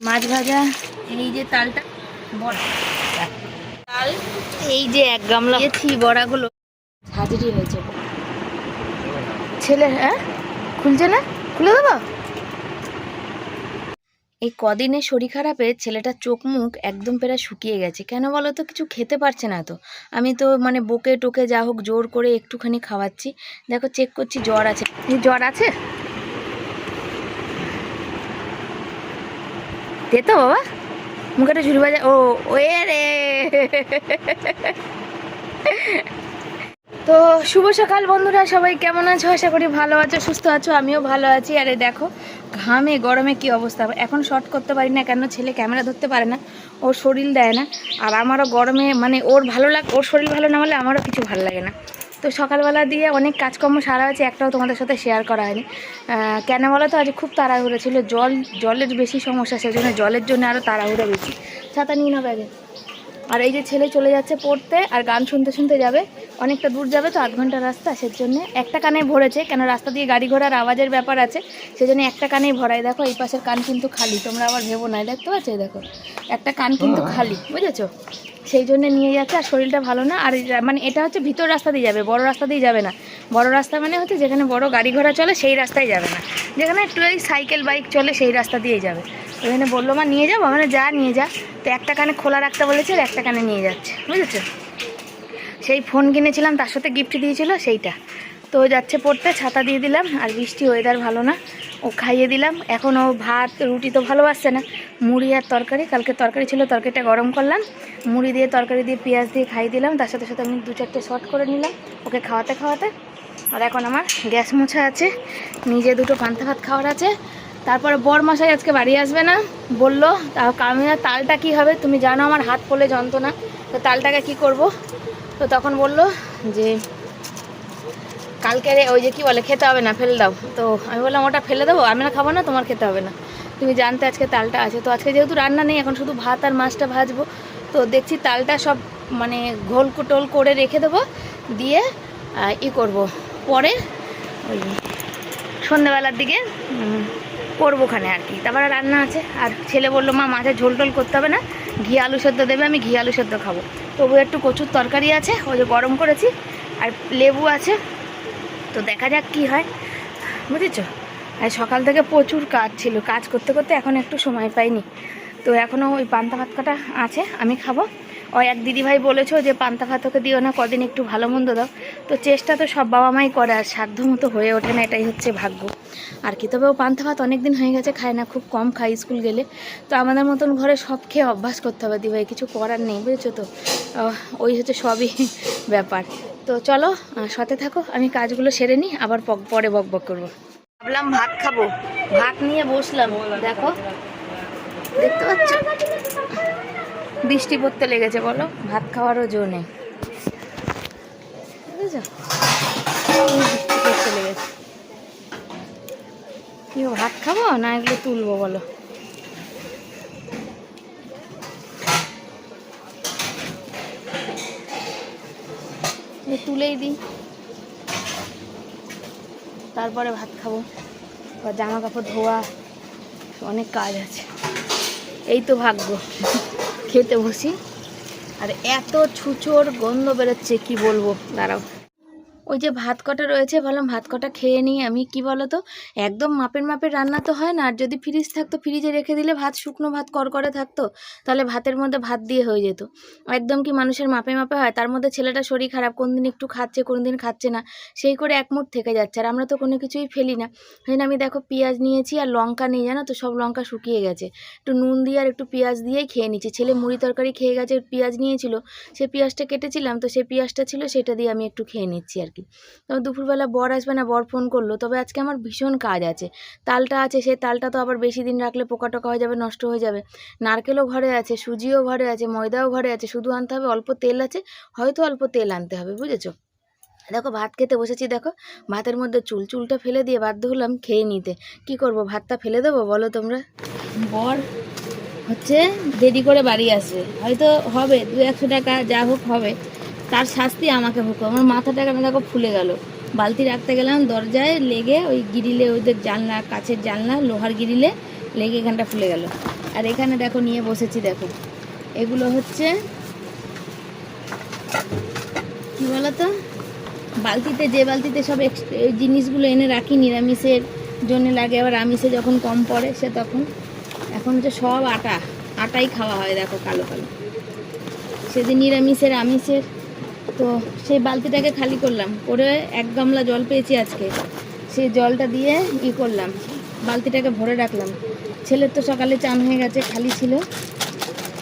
মাছ ভাজা, এই যে তালটা তাল, এই যে এক গামলা। বড়াগুলো। হাজিরি হয়েছে। ছেলে হ্যাঁ? খুলছে না? খুলে দেবো? এই কদিনে শরীর খারাপে ছেলেটার চোখ মুখ একদম পেরা শুকিয়ে গেছে। কেন বলো তো? কিছু খেতে পারছে না তো। আমি তো মানে বকে টোকে যা হোক জোর করে একটুখানি খাওয়াচ্ছি। দেখো চেক করছি, জ্বর আছে। জ্বর আছে? দে তো বাবা। মুখেটা ঝুড়ি বাজা ও ওয়ে রে। তো শুভ সকাল বন্ধুরা, সবাই কেমন আছো? আশা করি ভালো আছো, সুস্থ আছো, আমিও ভালো আছি। আরে দেখো, ঘামে, গরমে কি অবস্থা? এখন শর্ট করতে পারি না কেন? ছেলে ক্যামেরা ধরতে পারে না, ওর শরীর দেয় না। আর আমারও গরমে মানে ওর ভালো লাগ ওর শরীর ভালো না হলে আমারও কিছু ভালো লাগে না। তো সকালবেলা দিয়ে অনেক কাজকর্ম সারা হয়েছে একটাও তোমাদের সাথে শেয়ার করা হয়নি। কেন বলো তো আজ খুব তাড়াহুড়ো ছিল জল জলের বেশি সমস্যা সেজন্য জলের জন্য আরও তাড়াহুড়ো বেশি। ছাতা নিয়ে না ব্যাগে। আর এই যে ছেলে চলে যাচ্ছে পড়তে আর গান শুনতে শুনতে যাবে অনেকটা দূর যাবে তো আধ ঘণ্টা রাস্তা সেজন্য একটা কানে ভরেছে কেন রাস্তা দিয়ে গাড়ি ঘোড়ার আওয়াজের ব্যাপার আছে সেজন্য একটা কানেই ভরাই দেখো এই পাশের কান কিন্তু খালি তোমরা আবার ভেবো না দেখতে পাচ্ছ? দেখো একটা কান কিন্তু খালি বুঝেছ? সেই জন্য নিয়ে যাচ্ছে আর শরীরটা ভালো না। আর মানে এটা হচ্ছে ভিতর রাস্তা দিয়ে যাবে, বড় রাস্তা দিয়ে যাবে না। বড় রাস্তা মানে হচ্ছে যেখানে বড় গাড়ি ঘোড়া চলে সেই রাস্তায় যাবে না। যেখানে একটু এই সাইকেল, বাইক চলে সেই রাস্তা দিয়েই যাবে। ওখানে বলল, মা, নিয়ে যাব? মানে যা, নিয়ে যা। তো একটা কানে খোলা রাখতে বলেছে, আর একটা কানে নিয়ে যাচ্ছে। বুঝেছ? সেই ফোন কিনেছিলাম, তার সাথে গিফট দিয়েছিল, সেইটা। তো যাচ্ছে পড়তে, ছাতা দিয়ে দিলাম, আর বৃষ্টি ওয়েদার ভালো না। ও খাইয়ে দিলাম। এখন ও ভাত, রুটি তো ভালোবাসছে না। মুড়ি আর তরকারি, কালকে তরকারি ছিল, তরকারিটা গরম করলাম। মুড়ি দিয়ে, তরকারি দিয়ে, পেঁয়াজ দিয়ে খাইয়ে দিলাম। তার সাথে সাথে আমি দু চারটে শর্ট করে নিলাম ওকে খাওয়াতে খাওয়াতে। আর এখন আমার গ্যাস মোছা আছে, নিজে দুটো পান্তা ভাত খাওয়ার আছে। তারপরে বর মশাই আজকে বাড়ি আসবে না। বলল কামিয়া, তালটা কি হবে? তুমি জানো আমার হাত পড়লে যন্ত্রণা। তো তালটাকে কি করব? তো তখন বলল যে কালকে ওই যে কি বলে, খেতে হবে না, ফেলে দাও। তো আমি বললাম, ওটা ফেলে দেবো? আমি না খাব না, তোমার খেতে হবে না। তুমি জানতে আজকে তালটা আছে। তো আজকে যেহেতু রান্না নেই, এখন শুধু ভাত আর মাছটা ভাজবো। তো দেখছি তালটা সব মানে ঘোল টোল করে রেখে দেবো, দিয়ে ই করব। পরে ওই সন্ধ্যেবেলার দিকে করব ওখানে আর কি। তারপরে রান্না আছে। আর ছেলে বলল, মা মাছের ঝোল টোল করতে হবে না। ঘি, আলু সেদ্ধ দেবে, আমি ঘি, আলু সেদ্ধ খাব। তবু একটু কচুর তরকারি আছে, ওই যে গরম করেছি। আর লেবু আছে। তো দেখা যাক কি হয়। বুঝেছ? আর সকাল থেকে প্রচুর কাজ ছিল। কাজ করতে করতে এখন একটু সময় পাইনি। তো এখনও ওই পান্তা ভাত কাটা আছে, আমি খাব। ওই এক দিদিভাই বলেছ যে, পান্তা ভাত ওকে দিও না, কদিন একটু ভালো মন্দ দাও। তো চেষ্টা তো সব বাবা মাই করে, আর সাধ্য মতো হয়ে ওঠে না, এটাই হচ্ছে ভাগ্য। আর কি তবে ও পান্তা ভাত অনেক দিন হয়ে গেছে খায় না খুব কম খায় স্কুল গেলে। তো আমাদের মতন ঘরে সব খেয়ে অভ্যাস করতে হবে দিভাই কিছু করার নেই বুঝেছ তো? ওই হচ্ছে সবই ব্যাপার। তো চলো সাথে থাকো আমি কাজগুলো সেরে নিই আবার পরে বক বক করব। ভাবলাম ভাত খাব। ভাত নিয়ে বসলাম দেখো। দেখতে পাচ্ছ? বৃষ্টি পড়তে লেগেছে বলো ভাত খাওয়ারও জো নেই। বুঝেছ এই বৃষ্টি পড়তে লেগেছে কি ভাত খাব? না এগুলো তুলবো, বলো। তুলেই দিই। তারপরে ভাত খাব। বা জামা কাপড় ধোয়া, অনেক কাজ আছে। এই তো ভাগ্য। খেতে বসি। আর এত ছুচোর গন্ধ বেরোচ্ছে, কি বলব? দাঁড়াও। ওই যে ভাত কটা রয়েছে, ভাবলাম ভাত কটা খেয়ে নিই আমি, কি বলো তো একদম মাপের মাপের রান্না তো হয় না, আর যদি ফ্রিজ থাকতো ফ্রিজে রেখে দিলে ভাত শুকনো ভাত করকরে থাকতো, তাহলে ভাতের মধ্যে ভাত দিয়ে হয়ে যেত। একদম কি মানুষের মাপে মাপে হয়, তার মধ্যে ছেলেটা শরীর খারাপ কোন দিন একটু খাচ্ছে কোন দিন খাচ্ছে না, সেই করে একমুট থেকে যাচ্ছে, আর আমরা তো কোনো কিছুই ফেলি না। সেই আমি দেখো পেঁয়াজ নিয়েছি আর লঙ্কা নিয়ে জানো তো? সব লঙ্কা শুকিয়ে গেছে। একটু নুন দিয়ে আর একটু পেঁয়াজ দিয়েই খেয়ে নিচ্ছি। ছেলে মুড়ি তরকারি খেয়ে গেছে, পেঁয়াজ নিয়েছিল, সে পেঁয়াজটা কেটেছিলাম, তো সে পেঁয়াজটা ছিল, সেটা দিয়ে আমি একটু খেয়ে নিচ্ছি আর কি। তবে দুপুরবেলা বর আসবে না, বর ফোন করল। তবে আজকে আমার ভীষণ কাজ আছে। তালটা আছে সেই তালটা তো আবার বেশি দিন রাখলে পোকা টোকা হয়ে যাবে, নষ্ট হয়ে যাবে। নারকেলও ঘরে আছে, সুজিও ঘরে আছে, ময়দাও ঘরে আছে, শুধু আনতে হবে, অল্প তেল আছে, হয়তো অল্প তেল আনতে হবে, বুঝেছ? দেখো, ভাত খেতে বসেছি, দেখো। ভাতের মধ্যে চুল, চুলটা ফেলে দিয়ে বাধ্য হলাম খেয়ে নিতে। কি করব, ভাতটা ফেলে দেবো, বলো তোমরা? বর হচ্ছে দেরি করে বাড়ি আসবে। হয়তো হবে দু একশো টাকা যা হোক হবে। তার শাস্তি আমাকে ভুগো আমার মাথাটা কেন দেখো ফুলে গেল। বালতি রাখতে গেলাম, দরজায় লেগে ওই গিরিলে ওদের জানলা কাছের জানলা, লোহার গিরিলে লেগে এখানটা ফুলে গেল। আর এখানে দেখো, নিয়ে বসেছি দেখো। এগুলো হচ্ছে, কি বলতো? বালতিতে, যে বালতিতে সব জিনিসগুলো এনে রাখি, নিরামিষের জন্য লাগে। আবার আমিষে যখন কম পড়ে, সে তখন এখন হচ্ছে সব আটা, আটাই খাওয়া হয়, দেখো কালো কালো। সেদিন নিরামিষের, আমিষের তো সেই বালতিটাকে খালি করলাম। করে এক গামলা জল পেয়েছি আজকে। সেই জলটা দিয়ে ই করলাম। বালতিটাকে ভরে রাখলাম। ছেলের তো সকালে চান হয়ে গেছে, খালি ছিল।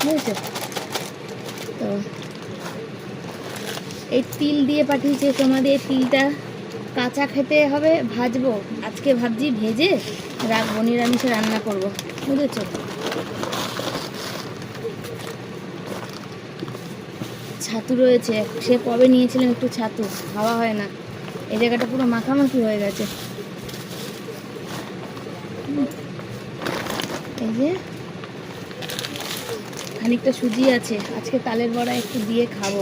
বুঝেছ? তো এই তিল দিয়ে পাঠিয়েছে তোমাদের। এই তিলটা কাঁচা খেতে হবে, ভাজবো। আজকে ভাবছি ভেজে রাখব, নিরামিষে রান্না করব। বুঝেছ? ছাতু রয়েছে। সে কবে নিয়েছিলাম একটু ছাতু? খাওয়া হয় না। এই জায়গাটা পুরো মাখামাখি হয়ে গেছে। এই যে খানিকটা সুজি আছে। আজকে তালের বড়া একটু দিয়ে খাব।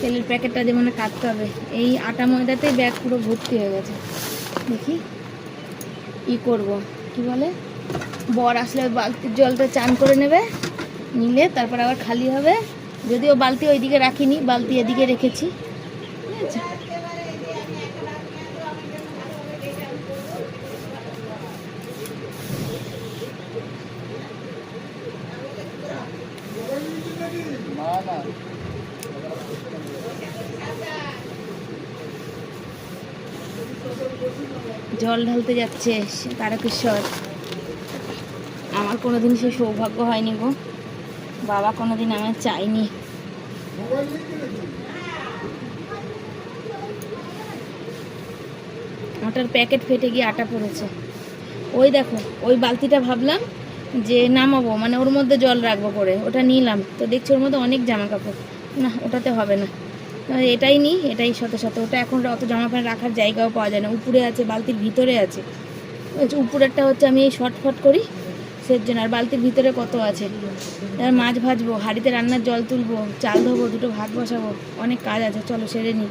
তেলের প্যাকেটটা যে যেমন কাটতে হবে। এই আটা ময়দাতেই ব্যাগ পুরো ভর্তি হয়ে গেছে। দেখি ই করব। কি বলে? বর আসলে বালতির জলটা চান করে নেবে, নিলে তারপর আবার খালি হবে। যদিও বালতি ওইদিকে রাখিনি, বালতি এদিকে রেখেছি। জল ঢালতে যাচ্ছে তারকেশ্বর। আমার কোনোদিন সে সৌভাগ্য হয়নি গো। বাবা কোনোদিন আমার চাইনি আটার প্যাকেট ফেটে গিয়ে আটা পড়েছে। ওই দেখো, ওই বালতিটা ভাবলাম যে নামাবো মানে ওর মধ্যে জল রাখব করে ওটা নিলাম, তো দেখছি ওর মধ্যে অনেক জামা কাপড় না, ওটাতে হবে না। এটাই নিই এটাই শত শত ওটা এখন অত জামা প্যান্ট রাখার জায়গাও পাওয়া যায় না। উপরে আছে, বালতির ভিতরে আছে। উপরেরটা হচ্ছে আমি এই শর্টফট করি। সের জন্য, আর বালতির ভিতরে কত আছে? আর মাছ ভাজবো, হাঁড়িতে রান্নার জল তুলবো, চাল ধোবো, দুটো ভাত বসাবো, অনেক কাজ আছে, চলো সেরে নিই।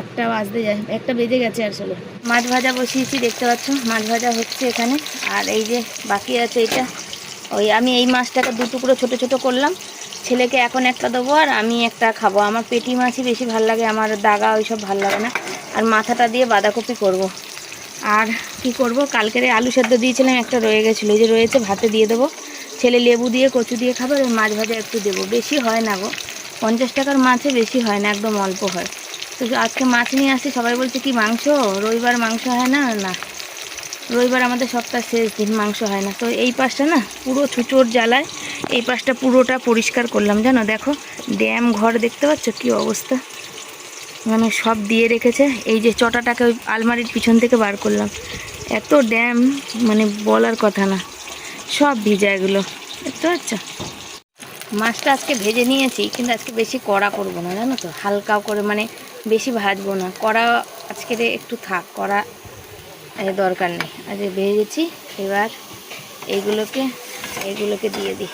একটা বাজতে যায়, একটা বেজে গেছে আসলে মাছ ভাজা বসিয়েছি, দেখতে পাচ্ছ? মাছ ভাজা হচ্ছে এখানে, আর এই যে বাকি আছে এটা, ওই আমি এই মাছটাকে দু টুকরো ছোটো ছোটো করলাম। ছেলেকে এখন একটা দেবো আর আমি একটা খাব। আমার পেটি মাছই বেশি ভালো লাগে, আমার দাগা ওইসব ভালো লাগে না। আর মাথাটা দিয়ে বাঁধাকপি করব। আর কি করব? কালকের আলু সেদ্ধ দিয়েছিলাম, একটা রয়ে গেছিল। যে রয়েছে, ভাতে দিয়ে দেবো। ছেলে লেবু দিয়ে কচু দিয়ে খাবে, আর মাছ ভাজা একটু দেবো। বেশি হয় না গো। পঞ্চাশ টাকার মাছে বেশি হয় না, একদম অল্প হয়। তো আজকে মাছ নিয়ে আসি সবাই বলছে, কি মাংস? রবিবার মাংস হয় না? না। রবিবার আমাদের সপ্তাহ শেষ দিন, মাংস হয় না। তো এই পাশটা না, পুরো ছুচোর জ্বালায়, এই পাশটা পুরোটা পরিষ্কার করলাম। জানো, দেখো, ড্যাম ঘর দেখতে পাচ্ছ? কি অবস্থা? মানে সব দিয়ে রেখেছে। এই যে চটাটাকে ওই আলমারির পিছন থেকে বার করলাম। এত ড্যাম মানে বলার কথা না। সব ভিজা এগুলো। দেখতে পাচ্ছ? মাছটা আজকে ভেজে নিয়েছি, কিন্তু আজকে বেশি কড়া করব না, জানো তো? হালকা করে মানে বেশি ভাজবো না। কড়া আজকে একটু থাক, কড়া দরকার নেই। আজ ভেজেছি, এবার এইগুলোকে এইগুলোকে দিয়ে দিই।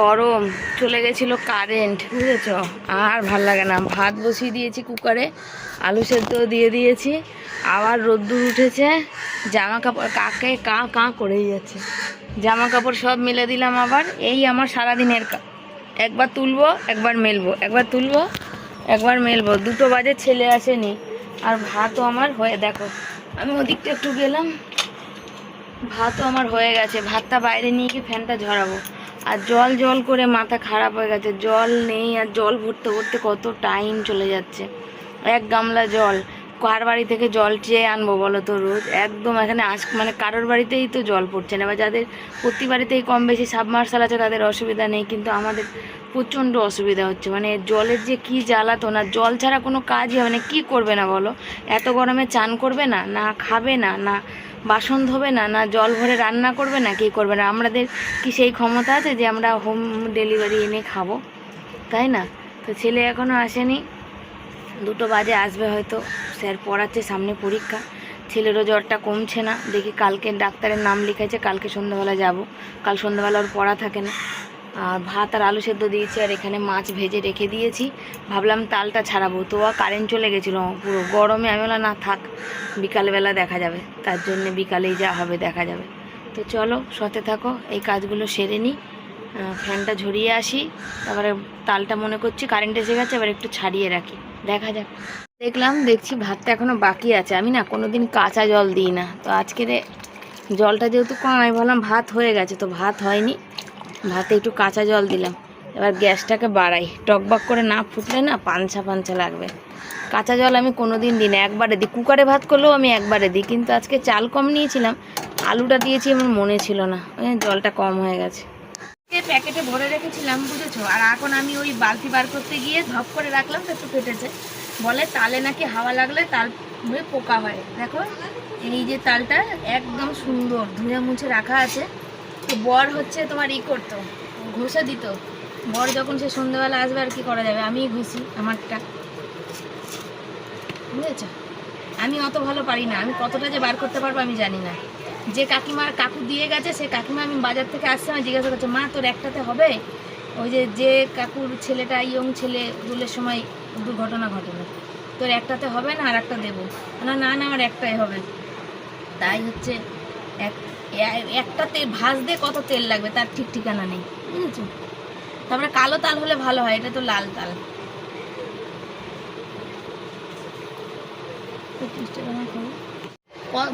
গরম, চলে গেছিল কারেন্ট বুঝেছ? আর ভালো লাগে না। ভাত বসিয়ে দিয়েছি কুকারে আলু সেদ্ধ দিয়ে দিয়েছি, আবার রোদ্দুর উঠেছে জামা কাপড় কাকে কা কা করেই যাচ্ছে। জামা কাপড় সব মেলে দিলাম আবার, এই আমার সারাদিনের একবার তুলবো, একবার মেলবো, একবার তুলবো, একবার মেলবো। দুটো বাজে ছেলে আসেনি, আর ভাতও আমার হয়ে, দেখো, আমি ওদিকটা একটু গেলাম, ভাতও আমার হয়ে গেছে। ভাতটা বাইরে নিয়ে গিয়ে ফ্যানটা ঝরাবো। আর জল জল করে মাথা খারাপ হয়ে গেছে। জল নেই আর জল ভরতে ভরতে কত টাইম চলে যাচ্ছে। এক গামলা জল। কার বাড়ি থেকে জল চেয়ে আনব বলো তো রোজ? একদম এখানে আস মানে কারোর বাড়িতেই তো জল পড়ছে না। বা যাদের প্রতি বাড়িতেই কম বেশি সাবমার্শাল আছে তাদের অসুবিধা নেই, কিন্তু আমাদের প্রচণ্ড অসুবিধা হচ্ছে। মানে জলের যে কি জ্বালাতো না জল ছাড়া কোনো কাজই হবে না। কী করবে না বলো? এত গরমে চান করবে না না খাবে না না বাসন ধোবে না না জল ভরে রান্না করবে না, কি করবে না? আমাদের কি সেই ক্ষমতা আছে যে আমরা হোম ডেলিভারি এনে খাব? তাই না? তো ছেলে এখনও আসেনি। দুটো বাজে আসবে হয়তো। স্যার পড়াচ্ছে সামনে পরীক্ষা। ছেলেরও জ্বরটা কমছে না। দেখি কালকে ডাক্তারের নাম লিখেছে, কালকে সন্ধ্যাবেলা যাব। কাল সন্ধ্যাবেলা ওর পড়া থাকে না। ভাত আর আলু সেদ্ধ দিয়েছি, আর এখানে মাছ ভেজে রেখে দিয়েছি। ভাবলাম তালটা ছাড়াবো, তো আর কারেন্ট চলে গেছিল, পুরো গরমে আমি না, থাক, বিকালবেলা দেখা যাবে, তার জন্যে বিকালেই যা হবে, দেখা যাবে। তো চলো সতে থাকো, এই কাজগুলো সেরে নিই ফ্যানটা ঝরিয়ে আসি, তারপরে তালটা মনে করছি কারেন্ট এসে গেছে, এবার একটু ছাড়িয়ে রাখি, দেখা যাক। দেখলাম, দেখছি ভাতটা এখনও বাকি আছে, আমি না কোনোদিন কাঁচা জল দিই না, তো আজকের জলটা যেহেতু কম, আমি ভাবলাম ভাত হয়ে গেছে, তো ভাত হয়নি। ভাতে একটু কাঁচা জল দিলাম। এবার গ্যাসটাকে বাড়াই। টকবক করে না ফুটলে না পাঞ্ছা পাঞ্ছা লাগবে। কাঁচা জল আমি কোনো দিন দিই না, একবারে দিই। কুকারে ভাত করলেও আমি একবারে দিই, কিন্তু আজকে চাল কম নিয়েছিলাম, আলুটা দিয়েছি আমার মনে ছিল না। ওই জলটা কম হয়ে গেছে। প্যাকেটে ভরে রেখেছিলাম, বুঝেছ? আর এখন আমি ওই বালতি বার করতে গিয়ে ধপ করে রাখলাম, তো একটু ফেটেছে। বলে তালে নাকি হাওয়া লাগলে তাল পোকা হয়। দেখো, এই যে তালটা একদম সুন্দর, ধুয়ে মুছে রাখা আছে। বর হচ্ছে তোমার ই করতো, ঘষে দিত। বর যখন সে সন্ধ্যেবেলা আসবে আর কি করা যাবে? আমিই ঘষি আমারটা। বুঝেছ? আমি অত ভালো পারি না। আমি কতটা যে বার করতে পারব আমি জানি না। যে কাকিমার কাকু দিয়ে গেছে, সে কাকিমা আমি বাজার থেকে আসছে, আমি জিজ্ঞাসা করছে, মা, তোর একটাতে হবে? ওই যে যে কাকুর ছেলেটা, ইয়ং ছেলে দুলের সময় দুর্ঘটনা ঘটলো। তোর একটাতে হবে না আর একটা দেবো। না না না, আমার একটাই হবে। তাই হচ্ছে এক একটা তেল ভাজতে কত তেল লাগবে তার ঠিক ঠিকানা নেই বুঝেছ? তারপরে কালো তাল হলে ভালো হয় এটা তো লাল তাল।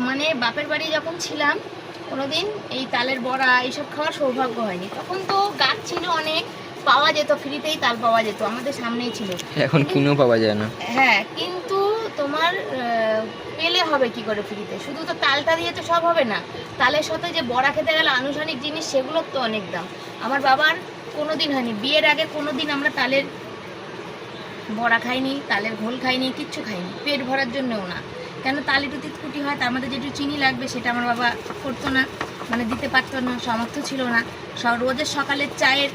মানে বাপের বাড়ি যখন ছিলাম কোনোদিন এই তালের বড়া এইসব খাওয়ার সৌভাগ্য হয়নি। তখন তো গাছ ছিল অনেক পাওয়া যেত ফ্রিতেই তাল পাওয়া যেত আমাদের সামনেই ছিল। এখন কিনেও পাওয়া যায় না। হ্যাঁ কিন্তু তোমার পেলে হবে কি করে ফ্রিতে? শুধু তো তালটা দিয়ে তো সব হবে না। তালের সাথে যে বড়া খেতে গেলে আনুষানিক জিনিস সেগুলোর তো অনেক দাম। আমার বাবার কোনো দিন হয়নি। বিয়ের আগে কোনো দিন আমরা তালের বড়া খাইনি, তালের ঘোল খাইনি, কিচ্ছু খাইনি। পেট ভরার জন্যও না। কেন তাল একটু তিতকুটি হয়, তার মধ্যে যেটু চিনি লাগবে, সেটা আমার বাবা করতো না। মানে দিতে পারতো না, সামর্থ্য ছিল না। সব রোজের সকালের চায়ের,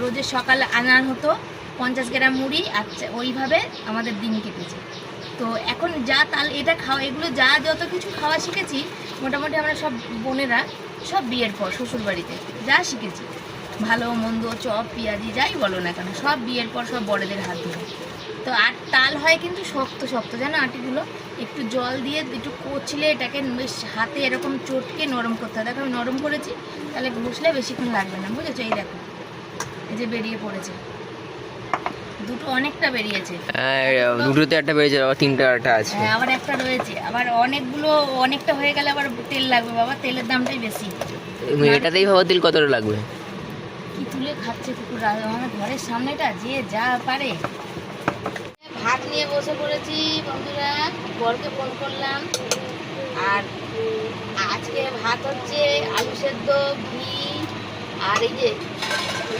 রোজের সকালে আনার হতো। পঞ্চাশ গ্রাম মুড়ি আর ওইভাবে আমাদের দিন কেটেছে। তো এখন যা তাল এটা খাওয়া এগুলো যা যত কিছু খাওয়া শিখেছি, মোটামুটি আমরা সব বোনেরা সব বিয়ের পর শ্বশুর বাড়িতে যা শিখেছি। ভালো, মন্দ, চপ, পেঁয়াজি, যাই বলো না কেন, সব বিয়ের পর সব বড়দের হাত ধরে। তো আর তাল হয় কিন্তু শক্ত শক্ত, জানো আটিগুলো? একটু জল দিয়ে একটু কচলে এটাকে বেশ হাতে এরকম চটকে নরম করতে হয় দেখো আমি নরম করেছি, তাহলে ঘষলে বেশিক্ষণ লাগবে না, বুঝেছ? এই দেখো, এই যে বেরিয়ে পড়েছে। দুটো অনেকটা বেরিয়েছে। হ্যাঁ, দুটোতে একটা পেয়েছে আবার তিনটা একটা আছে। হ্যাঁ আবার একটা রয়েছে। আবার অনেকগুলো অনেকটা হয়ে গেলে আবার তেল লাগবে। বাবা তেলের দামটাই বেশি। এটাতেই ভাবা তেল কতটা লাগবে? কি তুলে খাচ্ছে কুকুর? আমার ঘরের সামনেটা যে যা পারে। ভাত নিয়ে বসে পড়েছি বন্ধুরা। বরকে ফোন করলাম। আর আজকে ভাত হচ্ছে আলু সেদ্ধ ঘি আর এই যে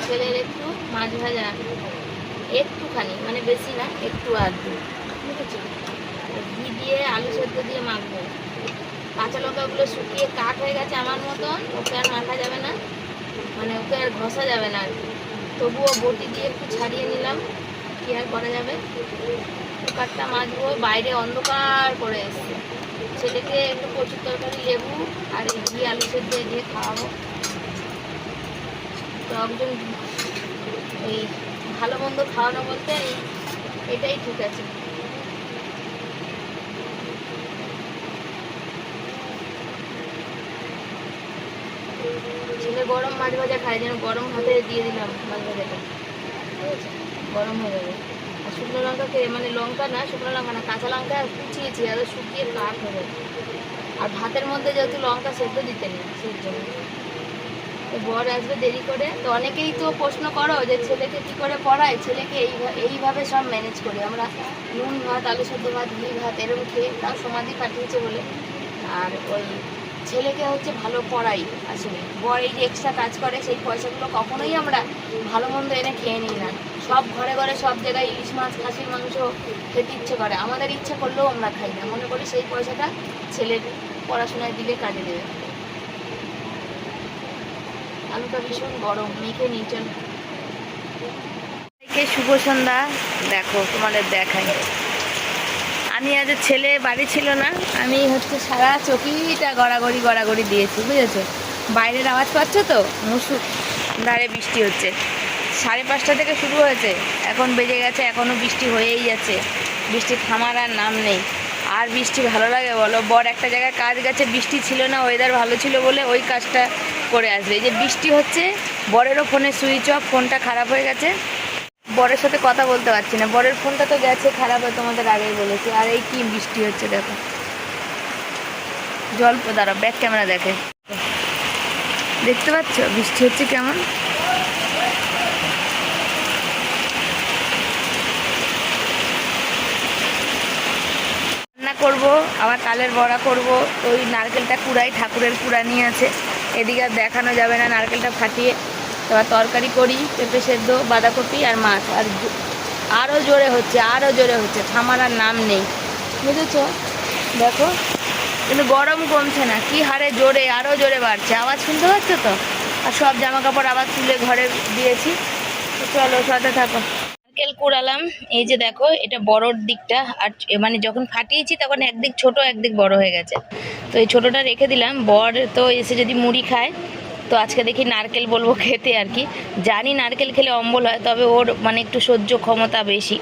ছেলের একটু মাছ ভাজা। একটুখানি মানে বেশি না, একটু আছে ঘি দিয়ে আলু সেদ্ধ দিয়ে মাখবো। কাঁচা লঙ্কাগুলো শুকিয়ে কাঠ হয়ে গেছে আমার মতন, ওকে আর মাখা যাবে না। মানে ওকে আর ঘষা যাবে না আর। তবুও বটি দিয়ে একটু ছাড়িয়ে নিলাম, কি আর করা যাবে? কুকারটা মাজবো, বাইরে অন্ধকার করে এসছে। ছেলেকে একটু প্রচুর তরকারি, লেবু আর এই ঘি, আলু সেদ্ধ দিয়ে খাওয়াবো। তো একজন এই ভালো মন্দ খাওয়ানো বলতে এটাই ঠিক আছে। ছেলে গরম মাছ ভাজা খায়, যেন গরম হাতে দিয়ে দিলাম মাছ ভাজাটা। গরম হয়ে যাবে। আর শুকনো লঙ্কাকে মানে লঙ্কা না, শুকনো লঙ্কা না, কাঁচা লঙ্কা কুচিয়েছি আর শুকিয়ে কাঠ যাবে আর ভাতের মধ্যে যেহেতু লঙ্কা সেদ্ধ দিতে নেই, সেই জন্য। তো বর আসবে দেরি করে। তো অনেকেই তো প্রশ্ন করো যে ছেলেকে কী করে পড়ায়? ছেলেকে এই এইভাবে সব ম্যানেজ করি। আমরা নুন, ভাত, আলু সেদ্ধ ভাত, ঘি ভাত এরকম খেয়ে তাও সমাধি পাঠিয়েছে বলে। আর ওই ছেলেকে হচ্ছে ভালো পড়াই আসলে। বর এই যে এক্সট্রা কাজ করে, সেই পয়সাগুলো কখনোই আমরা ভালো মন্দ এনে খেয়ে নিই না। সব ঘরে ঘরে সব জায়গায় ইলিশ মাছ, খাসির মাংস খেতে ইচ্ছে করে। আমাদের ইচ্ছে করলেও আমরা খাই না। মনে করি সেই পয়সাটা ছেলের পড়াশোনায় দিলে কাজে দেবে। আলুটা ভীষণ গরম চল শুভ সন্ধ্যা? দেখো, তোমাদের দেখাই। আমি আজ ছেলে, বাড়ি ছিল না। আমি হচ্ছে সারা চকিটা গড়াগড়ি গড়াগড়ি দিয়েছি, বুঝেছ? বাইরের আওয়াজ পাচ্ছ তো? মুসুর ধারে বৃষ্টি হচ্ছে। সাড়ে পাঁচটা থেকে শুরু হয়েছে। এখন বেজে গেছে এখনও বৃষ্টি হয়েই যাচ্ছে। বৃষ্টি থামার আর নাম নেই। আর বৃষ্টি ভালো লাগে বলো? বর একটা জায়গায় কাজ গেছে, বৃষ্টি ছিল না ওয়েদার ভালো ছিল বলে ওই কাজটা করে আসবে। এই যে বৃষ্টি হচ্ছে, বরেরও ফোনে সুইচ অফ ফোনটা খারাপ হয়ে গেছে। বরের সাথে কথা বলতে পারছি না। বরের ফোনটা তো গেছে, খারাপ হয় তোমাদের আগেই বলেছি। আর এই কি বৃষ্টি হচ্ছে দেখো। জল দাঁড়া ব্যাক ক্যামেরা দেখে। দেখতে পাচ্ছ? বৃষ্টি হচ্ছে কেমন? রান্না করব, আবার তালের বড়া করব। ওই নারকেলটা কুড়াই, ঠাকুরের কুড়া নিয়ে আছে। এদিকে আর দেখানো যাবে না, নারকেলটা ফাটিয়ে এবার তরকারি করি, পেঁপে সেদ্ধ, বাঁধাকপি আর মাছ। আর আরও জোরে হচ্ছে আরও জোরে হচ্ছে, থামার আর নাম নেই। বুঝেছ? দেখো, কিন্তু গরম কমছে না, কি হারে জোরে আরও জোরে বাড়ছে। আওয়াজ শুনতে পাচ্ছ তো? আর সব জামা কাপড় আবার তুলে ঘরে দিয়েছি। চলো, সাথে থাকো। নারকেল কুড়ালাম। এই যে দেখো, এটা বড়র দিকটা। আর মানে যখন ফাটিয়েছি, তখন একদিক ছোট, একদিক বড় হয়ে গেছে। তো এই ছোটোটা রেখে দিলাম। বর তো এসে যদি মুড়ি খায়, তো আজকে দেখি নারকেল বলব খেতে আর কি। জানি নারকেল খেলে অম্বল হয়, তবে ওর মানে একটু সহ্য ক্ষমতা বেশি।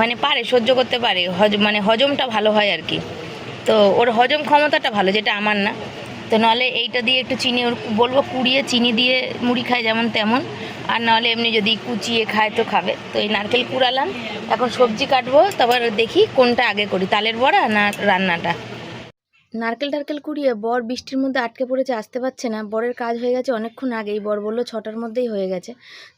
মানে পারে, সহ্য করতে পারে। হজ মানে হজমটা ভালো হয় আর কি। তো ওর হজম ক্ষমতাটা ভালো, যেটা আমার না। তো নাহলে এইটা দিয়ে একটু চিনি, ওর বলব কুড়িয়ে, চিনি দিয়ে মুড়ি খায় যেমন তেমন। আর নাহলে এমনি যদি কুচিয়ে খায় তো খাবে। তো এই নারকেল কুড়ালাম, এখন সবজি কাটবো, তারপর দেখি কোনটা আগে করি, তালের বড়া না রান্নাটা? নারকেল টারকেল কুড়িয়ে বর বৃষ্টির মধ্যে আটকে পড়েছে, আসতে পারছে না। বরের কাজ হয়ে গেছে অনেকক্ষণ আগেই বর বলল, ছটার মধ্যেই হয়ে গেছে।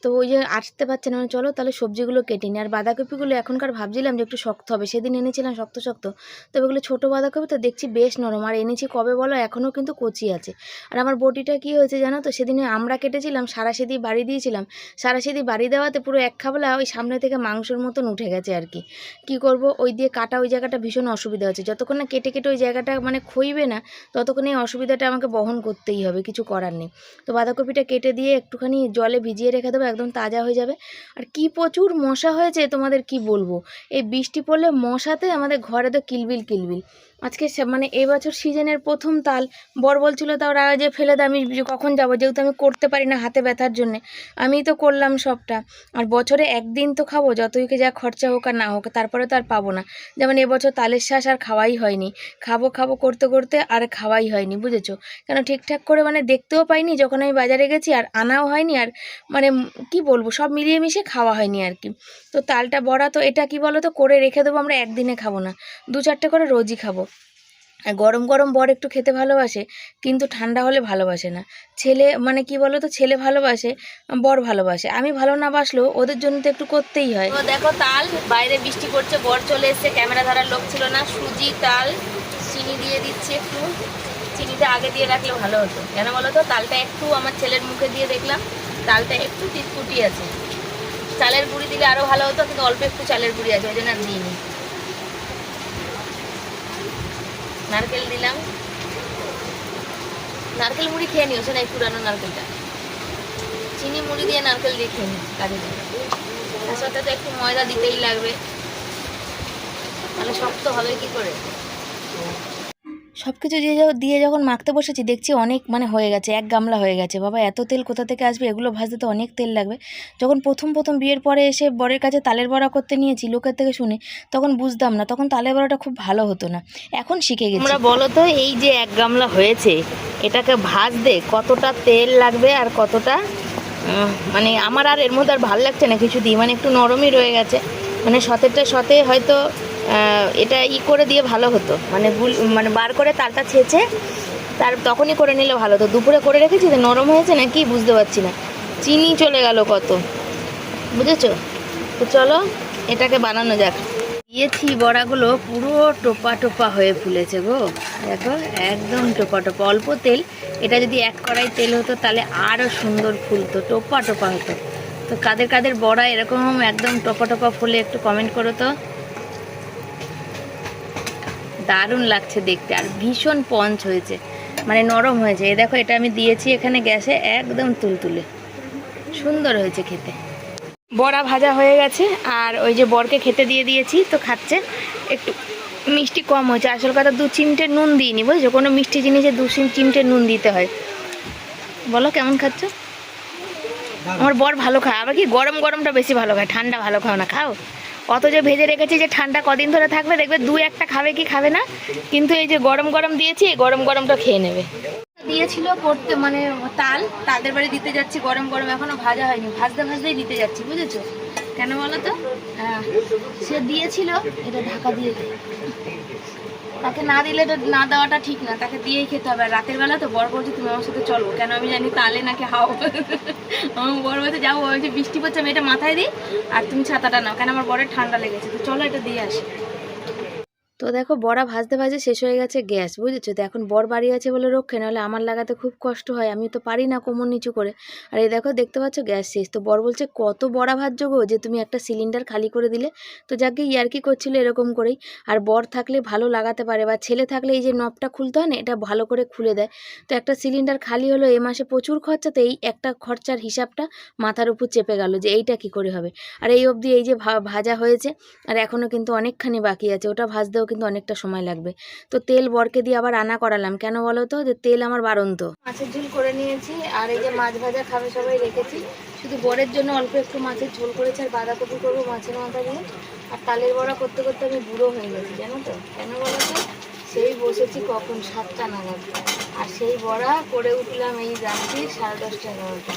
তো ওই যে আসতে পারছে না মানে চলো তাহলে সবজিগুলো কেটে নিই। আর বাঁধাকপিগুলো এখনকার ভাবছিলাম যে একটু শক্ত হবে, সেদিন এনেছিলাম শক্ত শক্ত। তবে এগুলো ছোটো বাঁধাকপি তো দেখছি বেশ নরম। আর এনেছি কবে বলো? এখনও কিন্তু কচি আছে। আর আমার বটিটা কি হয়েছে জানো তো? সেদিনে আমরা কেটেছিলাম, সারা সেদি বাড়ি দিয়েছিলাম। সারা সেদি বাড়ি দেওয়াতে পুরো এক খাবলা ওই সামনে থেকে মাংসের মতন উঠে গেছে আর কি। কি করব? ওই দিয়ে কাটা ওই জায়গাটা ভীষণ অসুবিধা হচ্ছে যতক্ষণ না কেটে কেটে ওই জায়গাটা মানে ক্ষইবে না, ততক্ষণ এই অসুবিধাটা আমাকে বহন করতেই হবে, কিছু করার নেই। তো বাঁধাকপিটা কেটে দিয়ে একটুখানি জলে ভিজিয়ে রেখে দেবো, একদম তাজা হয়ে যাবে। আর কি প্রচুর মশা হয়েছে তোমাদের কি বলব? এই বৃষ্টি পড়লে মশাতে আমাদের ঘরে তো কিলবিল কিলবিল। আজকে মানে এবছর সিজনের প্রথম তাল বর বলছিল তাও রাগে যে ফেলে দে আমি কখন যাব? যেহেতু আমি করতে পারি না হাতে ব্যথার জন্যে। আমিই তো করলাম সবটা। আর বছরে একদিন তো খাব, যতই যা খরচা হোক আর না হোক, তারপরে তো আর পাবো না। যেমন এবছর তালের শ্বাস আর খাওয়াই হয়নি। খাব খাব, করতে করতে আর খাওয়াই হয়নি, বুঝেছ? কেন ঠিকঠাক করে মানে দেখতেও পাইনি, যখন আমি বাজারে গেছি আর আনাও হয়নি আর মানে কি বলব, সব মিলিয়ে মিশিয়ে খাওয়া হয়নি আর কি। তো তালটা বড়া তো এটা কি বলো তো করে রেখে দেবো আমরা একদিনে খাব না। দু চারটে করে রোজই খাব। গরম গরম বর একটু খেতে ভালোবাসে, কিন্তু ঠান্ডা হলে ভালোবাসে না। ছেলে মানে কি বলো তো ছেলে ভালোবাসে, বর ভালোবাসে। আমি ভালো না বাসলেও ওদের জন্য তো একটু করতেই হয়। তো দেখো তাল, বাইরে বৃষ্টি করছে বর চলে এসছে, ক্যামেরা ধরার লোক ছিল না। সুজি, তাল, চিনি দিয়ে দিচ্ছে একটু। চিনিটা আগে দিয়ে রাখলে ভালো হতো। কেন বলো তো তালটা একটু আমার ছেলের মুখে দিয়ে দেখলাম, তালটা একটু টিটকুটি আছে। চালের গুঁড়ি দিলে আরও ভালো হতো, কিন্তু অল্প একটু চালের গুঁড়ি আছে, ওই জন্য আর দিইনি। নারকেল দিলাম। নারকেল মুড়ি খেয়ে নিও সে নাই পুরানো নারকেলটা। চিনি মুড়ি দিয়ে নারকেল দিয়ে খেয়ে নিই কাজে তার সাথে তো একটু ময়দা দিতেই লাগবে। তাহলে শক্ত হবে, কি করে? সব কিছু দিয়ে দিয়ে যখন মাখতে বসেছি, দেখছি অনেক মানে হয়ে গেছে, এক গামলা হয়ে গেছে। বাবা, এত তেল কোথা থেকে আসবে? এগুলো ভাজতে তো অনেক তেল লাগবে। যখন প্রথম প্রথম বিয়ের পরে এসে বরের কাছে তালের বড়া করতে নিয়েছি, লোকের থেকে শুনে, তখন বুঝতাম না, তখন তালের বড়াটা খুব ভালো হতো না। এখন শিখে গেছি। তোমরা বলো তো, এই যে এক গামলা হয়েছে, এটাকে ভাজতে কতটা তেল লাগবে আর কতটা মানে আমার আর এর মধ্যে আর ভালো লাগছে না কিছু দিয়ে মানে একটু নরমই রয়ে গেছে। মানে সতেরটা সতে হয়তো এটা ই করে দিয়ে ভালো হতো। মানে গুল মানে বার করে তালটা ছেঁচে তার তখনই করে নিলে ভালো হতো। দুপুরে করে রেখেছি তো নরম হয়েছে না কি বুঝতে পারছি না। চিনি চলে গেল কত। বুঝেছ? তো চলো, এটাকে বানানো যাক। দিয়েছি বড়াগুলো, পুরো টোপা টোপা হয়ে ফুলেছে গো। দেখো, একদম টোপা টোপা। অল্প তেল। এটা যদি এক কড়াই তেল হতো, তাহলে আরও সুন্দর ফুলতো, টোপা টোপা হতো। তো কাদের কাদের বড়া এরকম একদম টোপা টোপা ফুলে একটু কমেন্ট করো তো। দারুণ লাগছে দেখতে আর ভীষণ পঞ্চ হয়েছে মানে নরম হয়েছে। এই দেখো এটা আমি দিয়েছি এখানে গ্যাসে একদম তুলতুলে। সুন্দর হয়েছে খেতে। বড়া ভাজা হয়ে গেছে আর ওই যে বরকে খেতে দিয়ে দিয়েছি তো খাচ্ছে। একটু মিষ্টি কম হয়েছে। আসল কথা দু চিমটে নুন দিইনি বুঝছ? কোনো মিষ্টি জিনিসে দু চিম- চিমটে নুন দিতে হয়। বলো কেমন খাচ্ছ? আমার বর ভালো খায়। আবার কি গরম গরমটা বেশি ভালো খায় ঠান্ডা ভালো খাও না খাও? অত যে ভেজে রেখেছি যে ঠান্ডা কদিন ধরে থাকবে, দেখবে দু একটা খাবে কি খাবে না। কিন্তু এই যে গরম গরম দিয়েছি, এই গরম গরমটা খেয়ে নেবে। দিয়েছিল করতে মানে তাল তাদের বাড়ি দিতে যাচ্ছি, গরম গরম এখনও ভাজা হয়নি। ভাজতে ভাজতেই দিতে যাচ্ছি, বুঝেছ? কেন বলো তো? সে দিয়েছিল, এটা ঢাকা দিয়ে তাকে না দিলে এটা না দেওয়াটা ঠিক না, তাকে দিয়েই খেতে হবে। আর রাতের বেলা তো বড় বলছে, তুমি আমার সাথে চলো। কেন আমি জানি তালে নাকি হাও। আমার বড় বলছে যাব বলছে, বৃষ্টি পড়ছে, আমি এটা মাথায় দিই, আর তুমি ছাতাটা নাও। কেন আমার বড় ঠান্ডা লেগেছে, তো চলো এটা দিয়ে আসি। তো দেখো বড়া ভাজতে ভাজতে শেষ হয়ে গেছে গ্যাস, বুঝেছ? তো এখন বর বাড়ি আছে বলে রক্ষে, নাহলে আমার লাগাতে খুব কষ্ট হয় আমি তো পারি না কোমর নিচু করে। আর এই দেখো, দেখতে পাচ্ছ গ্যাস শেষ। তো বর বলছে, কত বড়া ভাজছো গো, যে তুমি একটা সিলিন্ডার খালি করে দিলে? তো যাকে ইয়ার্কি করছিল এরকম করেই। আর বর থাকলে ভালো লাগাতে পারে, বা ছেলে থাকলে এই যে নবটা খুলতে হয় না, এটা ভালো করে খুলে দেয়। তো একটা সিলিন্ডার খালি হলো এ মাসে প্রচুর খরচা, তো এই একটা খরচার হিসাবটা মাথার উপর চেপে গেল যে এইটা কি করে হবে। আর এই অবধি এই যে ভাজা হয়েছে, আর এখনও কিন্তু অনেকখানি বাকি আছে, ওটা ভাজতেও কিন্তু অনেকটা সময় লাগবে। তো তেল বরকে দিয়ে আবার রান্না করালাম। কেন বলো তো? যে তেল আমার বারন্ত মাছের ঝোল করে নিয়েছি। আর এই যে মাছ ভাজা খাবে সবাই রেখেছি। শুধু বরের জন্য অল্প একটু মাছের ঝোল করেছি আর বাঁধাকপি করব মাছের মাথা দিয়ে আর তালের বড়া করতে করতে আমি বুড়ো হয়ে গেছি জানো তো? কেন বলো তো? সেই বসেছি কখন? সাতটা নাগাদ। আর সেই বড়া করে উঠলাম এই রাত্রি সাড়ে দশটা এগারোটা।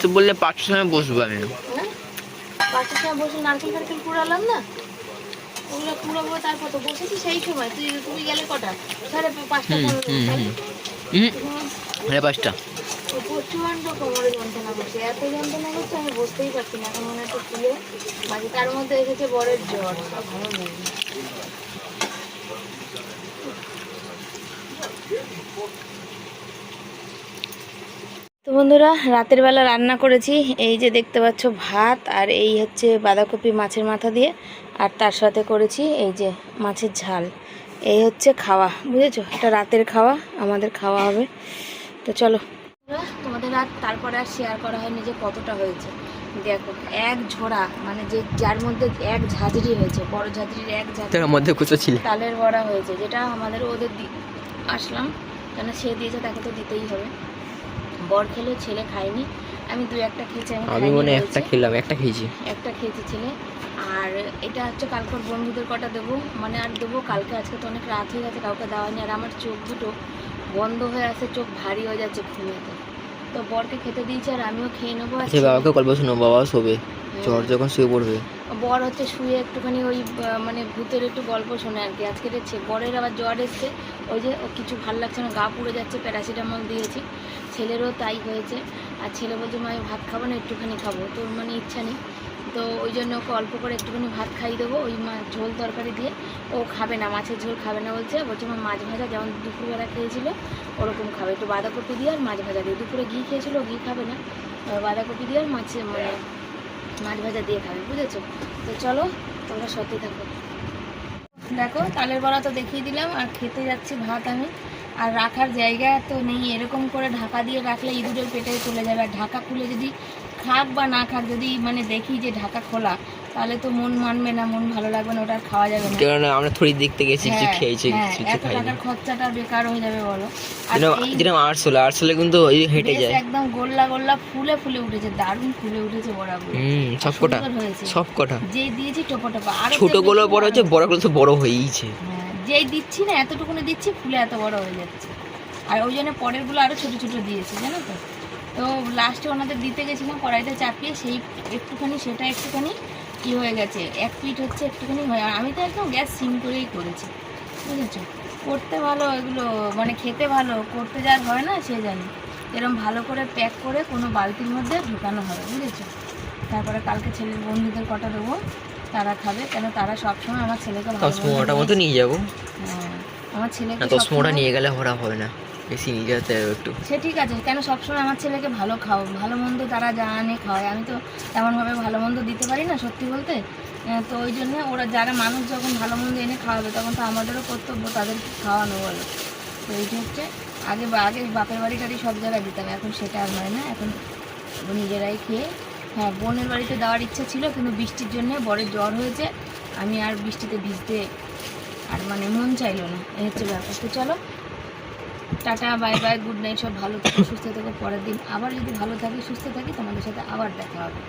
তো বললে পাঁচটার সময় বসবো আমি হ্যাঁ? পাঁচটার সময় বসে নারকেল ফারকেল কুড়ালাম না? ওগুলো কুড়াবো তারপর তো বসেছি সেই সময়। তুই তুমি গেলে কটা? সাড়ে পাঁচটা হুম পনেরো হুম তাহলে হুম। হুম হুম, সাড়ে পাঁচটা। প্রচণ্ড কোমরে যন্ত্রণা করছে। এত যন্ত্রণা করছে আমি বসতেই পারছি না। এখন মনে হচ্ছে খুলে বাকি তার মধ্যে এসেছে বরের জ্বর। সব ভালো নেই। তো বন্ধুরা রাতের বেলা রান্না করেছি। এই যে দেখতে পাচ্ছ ভাত আর এই হচ্ছে বাঁধাকপি মাছের মাথা দিয়ে। আর তার সাথে করেছি এই যে মাছের ঝাল। এই হচ্ছে খাওয়া বুঝেছ? এটা রাতের খাওয়া আমাদের খাওয়া হবে। তো চলো। তোমাদের আর তারপরে আর শেয়ার করা হয়নি যে কতটা হয়েছে। দেখো এক ঝোড়া মানে যে যার মধ্যে এক ঝাঁঝরি হয়েছে বড় ঝাঁঝরির এক ঝাঁঝরি। তার মধ্যে কুচো ছিল। তালের বড়া হয়েছে যেটা আমাদের ওদের দি আসলাম। কেন সে দিয়েছে তাকে তো দিতেই হবে। বর খেলো ছেলে খায়নি। আমি দুই একটা খেয়েছি আমি মনে একটা খেলাম একটা খেয়েছি। একটা খেয়েছি ছেলে আর এটা হচ্ছে কালকের বন্ধুদের কটা দেবো? মানে আর দেবো কালকে আজকে তো অনেক রাত হয়ে গেছে কাউকে দেওয়া হয়নি। আর আমার চোখ দুটো বন্ধ হয়ে আছে চোখ ভারী হয়ে যাচ্ছে ঘুমিয়ে। তো বরকে খেতে দিয়েছি আর আমিও খেয়ে নেব সে বাবাকে গল্প শোনো বাবাও শোবে। জ্বর যখন শুয়ে পড়বে। বর হচ্ছে শুয়ে একটুখানি ওই মানে ভূতের একটু গল্প শোনে আর কি। আজকে দেখছে বরের আবার জ্বর এসছে। ওই যে কিছু ভালো লাগছে না গা পুড়ে যাচ্ছে প্যারাসিটামল দিয়েছি। ছেলেরও তাই হয়েছে। আর ছেলে বলছে মা ভাত খাব না একটুখানি খাব। তোর মানে ইচ্ছা নেই। তো ওই জন্য ওকে অল্প করে একটুখানি ভাত খাইয়ে দেবো ওই মা ঝোল তরকারি দিয়ে। ও খাবে না মাছের ঝোল খাবে না বলছে। বলছে মা মাছ ভাজা যেমন দুপুরবেলা খেয়েছিল ওরকম খাবে। একটু বাঁধাকপি দিয়ে আর মাছ ভাজা দিয়ে। দুপুরে ঘি খেয়েছিল ঘি খাবে না। বাঁধাকপি দিয়ে আর মাছ মানে মাছ ভাজা দিয়ে খাবে, বুঝেছ? তো চলো, তোমরা সত্যি থাকো। দেখো, তালের বড়া তো দেখিয়ে দিলাম, আর খেতে যাচ্ছি ভাত আমি। আর রাখার জায়গা তো নেই, এরকম করে ঢাকা দিয়ে রাখলে ইঁদুরের পেটে চলে যাবে। আর ঢাকা খুলে যদি খাক বা না খাক, যদি মানে দেখি যে ঢাকা খোলা তাহলে তো মন মানবে না মন ভালো লাগবে না ওটা আর খাওয়া যাবে না। কারণ আমরা থোড়ি দেখতে গেছি কিছু হ্যাঁ, খেয়েছি হ্যাঁ, কিছু খাইনি। টাকার খরচাটা বেকার হয়ে যাবে বলো। আর যেরকম আর্টসলে আর্টসলে কিন্তু ওই হেঁটে যায়। একদম গোল্লা গোল্লা ফুলে ফুলে উঠেছে দারুণ ফুলে উঠেছে বড়াগুলো হুম সব কটা সব কটা। যে দিয়েছি টোপা টোপা আর ছোটগুলো বড় হচ্ছে বড়গুলো তো বড় হয়েইছে। হ্যাঁ, যেই দিচ্ছি না এতটুকুনি দিচ্ছি ফুলে এত বড় হয়ে যাচ্ছে। আর ওই জন্য পরেরগুলো আরও ছোটো ছোটো দিয়েছি জানো তো? তো লাস্টে ওনাদের দিতে গেছিলাম কড়াইতে চাপিয়ে সেই একটুখানি সেটা একটুখানি কি হয়ে গেছে? এক পিট হচ্ছে একটুখানি হয় আর আমি তো একদম গ্যাস সিম করেই করেছি। বুঝেছ? করতে ভালো এগুলো মানে খেতে ভালো করতে যার হয় না সে জানি। এরকম ভালো করে প্যাক করে কোনো বালতির মধ্যে ঢুকানো হবে বুঝেছ? তারপরে কালকে ছেলের বন্ধুদের কটা দেবো তারা খাবে। কেন তারা সবসময় আমার ছেলেকে ভালো মতো নিয়ে যাব। হ্যাঁ, আমার ছেলেকে নিয়ে গেলে ওরা হবে না। বেশি নিয়ে একটু। সে ঠিক আছে, কেন সবসময় আমার ছেলেকে ভালো খাও, ভালো মন্দ তারা জানে খাওয়ায়। আমি তো তেমনভাবে ভালো মন্দ দিতে পারি না সত্যি বলতে। তো ওই জন্য ওরা যারা মানুষ যখন ভালো মন্দ এনে খাওয়াবে, তখন তো আমাদেরও কর্তব্য তাদেরকে খাওয়ানো বলো। তো এইটা হচ্ছে, আগে বা- আগে বাপের বাড়ি টাড়ি সব জায়গায় দিতাম, এখন সেটা আর হয় না। এখন নিজেরাই খেয়ে হ্যাঁ বোনের বাড়িতে দেওয়ার ইচ্ছা ছিল, কিন্তু বৃষ্টির জন্য বরের জ্বর হয়েছে। আমি আর বৃষ্টিতে ভিজতে আর মানে মন চাইলো না এই হচ্ছে ব্যাপার। তো চলো tata, bye bye, good night, সব ভালো থেকো, সুস্থ থেকো, পরের দিন আবার যদি ভালো থাকি, সুস্থ থাকি, তোমাদের সাথে আবার দেখা হবে।